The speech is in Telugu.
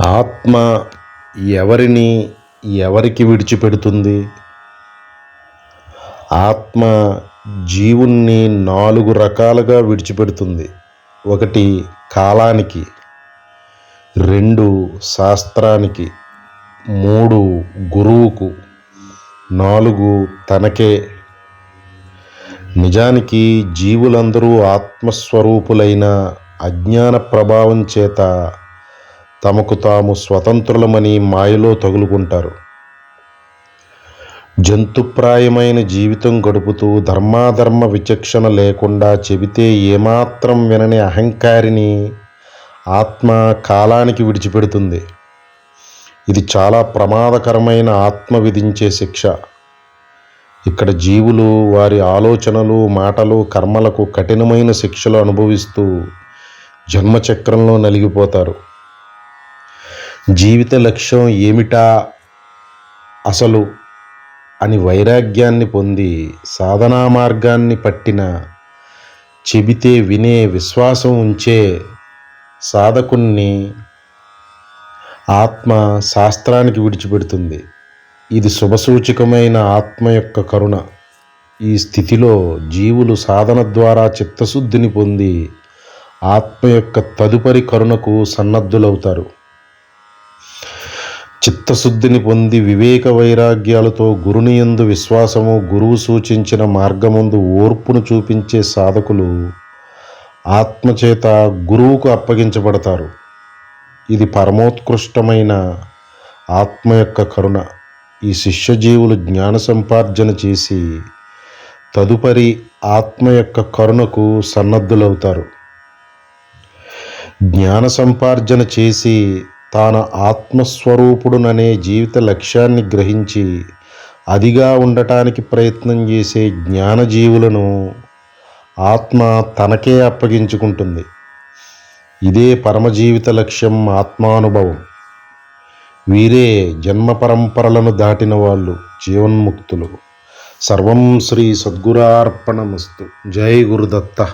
ఆత్మ ఎవరిని ఎవరికి విడిచిపెడుతుంది? ఆత్మ జీవుణ్ణి నాలుగు రకాలుగా విడిచిపెడుతుంది. ఒకటి కాలానికి రెండు శాస్త్రానికి మూడు గురువుకు నాలుగు తనకే. నిజానికి జీవులందరూ ఆత్మస్వరూపులైన అజ్ఞాన ప్రభావం చేత తమకు తాము స్వతంత్రులమని మాయలో తగులుకుంటారు. జంతుప్రాయమైన జీవితం గడుపుతూ ధర్మాధర్మ విచక్షణ లేకుండా చెబితే ఏమాత్రం వినని అహంకారిని ఆత్మ కాలానికి విడిచిపెడుతుంది. ఇది చాలా ప్రమాదకరమైన ఆత్మ విధించే శిక్ష. ఇక్కడ జీవులు వారి ఆలోచనలు మాటలు కర్మలకు కఠినమైన శిక్షలు అనుభవిస్తూ జన్మచక్రంలో నలిగిపోతారు. జీవిత లక్ష్యం ఏమిటా అసలు అని వైరాగ్యాన్ని పొంది సాధనా మార్గాన్ని పట్టిన చెబితే వినే విశ్వాసం ఉంచే సాధకుణ్ణి ఆత్మ శాస్త్రానికి విడిచిపెడుతుంది. ఇది శుభసూచకమైన ఆత్మ యొక్క కరుణ. ఈ స్థితిలో జీవులు సాధన ద్వారా చిత్తశుద్ధిని పొంది ఆత్మ యొక్క తదుపరి కరుణకు సన్నద్ధులవుతారు. చిత్తశుద్ధిని పొంది వివేక వైరాగ్యాలతో గురుని యందు విశ్వాసము గురువు సూచించిన మార్గముందు ఓర్పును చూపించే సాధకులు ఆత్మచేత గురువుకు అప్పగించబడతారు. ఇది పరమోత్కృష్టమైన ఆత్మ యొక్క కరుణ. ఈ శిష్యజీవులు జ్ఞాన సంపార్జన చేసి తదుపరి ఆత్మ యొక్క కరుణకు సన్నద్ధులవుతారు. జ్ఞాన సంపార్జన చేసి తాను ఆత్మస్వరూపుడుననే జీవిత లక్ష్యాన్ని గ్రహించి అదిగా ఉండటానికి ప్రయత్నం చేసే జ్ఞానజీవులను ఆత్మ తనకే అప్పగించుకుంటుంది. ఇదే పరమజీవిత లక్ష్యం ఆత్మానుభవం. వీరే జన్మ పరంపరలను దాటిన వాళ్ళు జీవన్ముక్తులు. సర్వం శ్రీ సద్గురార్పణమస్తు. జై గురుదత్త.